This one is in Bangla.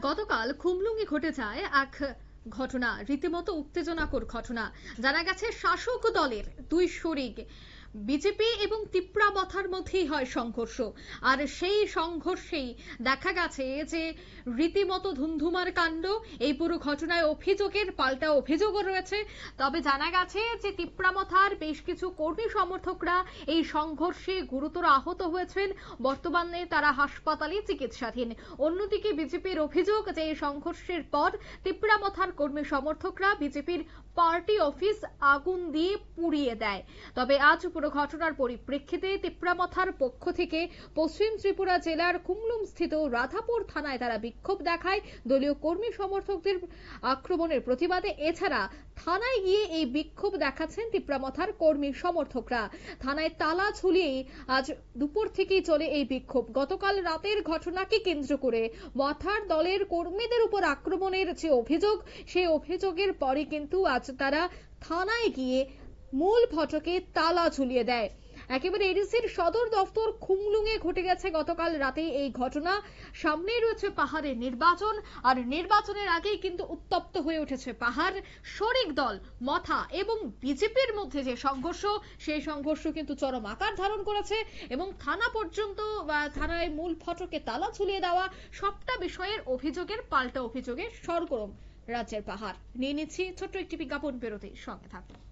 গতকাল খুমলুঙ্গি ঘটে যায় এক ঘটনা, রীতিমতো উত্তেজনাকর ঘটনা। জানা গেছে, শাসক দলের দুই শরিক বিজেপি এবং তিপ্রাবথার মধ্যেই হয় সংঘর্ষ। আর সেই সংঘর্ষেই দেখা গেছে যে রীতিমতো ধুন্ধুমার কাণ্ড, এই পুরো ঘটনায় অভিযোগের পাল্টা অভিযোগও রয়েছে। তবে জানা গেছে যে তিপ্রামথার বেশ কিছু কর্মী সমর্থকরা এই সংঘর্ষে গুরুতর আহত হয়েছেন। বর্তমানে তারা হাসপাতালে চিকিৎসাধীন। অন্যদিকে বিজেপির অভিযোগ যে এই সংঘর্ষের পর তিপ্রামথার কর্মী সমর্থকরা বিজেপির পার্টি অফিস আগুন দিয়ে পুড়িয়ে দেয়। তবে আজ পুরো ঘটনার পরিপ্রেক্ষিতে তিপ্রামথার পক্ষ থেকে পশ্চিম ত্রিপুরা জেলার কুমলুম স্থিত রাধাপুর থানায় তারা বিক্ষোভ দেখায়। দলীয় কর্মী সমর্থকদের আক্রমণের প্রতিবাদে এছাড়া থানায় গিয়ে এই বিক্ষোভ দেখাচ্ছেন তিপ্রামথার কর্মী সমর্থকরা। থানায় তালা ঝুলিয়ে আজ দুপুর থেকেই চলে এই বিক্ষোভ। গতকাল রাতের ঘটনাকে কেন্দ্র করে মথার দলের কর্মীদের উপর আক্রমণের যে অভিযোগ, সেই অভিযোগের পরে কিন্তু আজ তারা থানায় গিয়ে মূল ফটকে তালা ঝুলিয়ে দেয়। একেবারে এডিসির সদর দফতর খুমলুঙে ঘটে গেছে গতকাল রাতে এই ঘটনা। সামনেই রয়েছে পাহাড়ের নির্বাচন, আর নির্বাচনের আগেই কিন্তু উত্তপ্ত হয়ে উঠেছে পাহাড়। শরিক দল, মথা এবং বিজেপির মধ্যে যে সংঘর্ষ, সেই সংঘর্ষ কিন্তু চরম আকার ধারণ করেছে এবং থানা পর্যন্ত থানায় মূল ফটকে তালা ঝুলিয়ে দেওয়া সবটা বিষয়ের অভিযোগের পাল্টা অভিযোগের সরগরম রাজ্যের পাহাড়। নিয়ে নিচ্ছি ছোট্ট একটি বিজ্ঞাপন বেরোতে সঙ্গে থাকুন।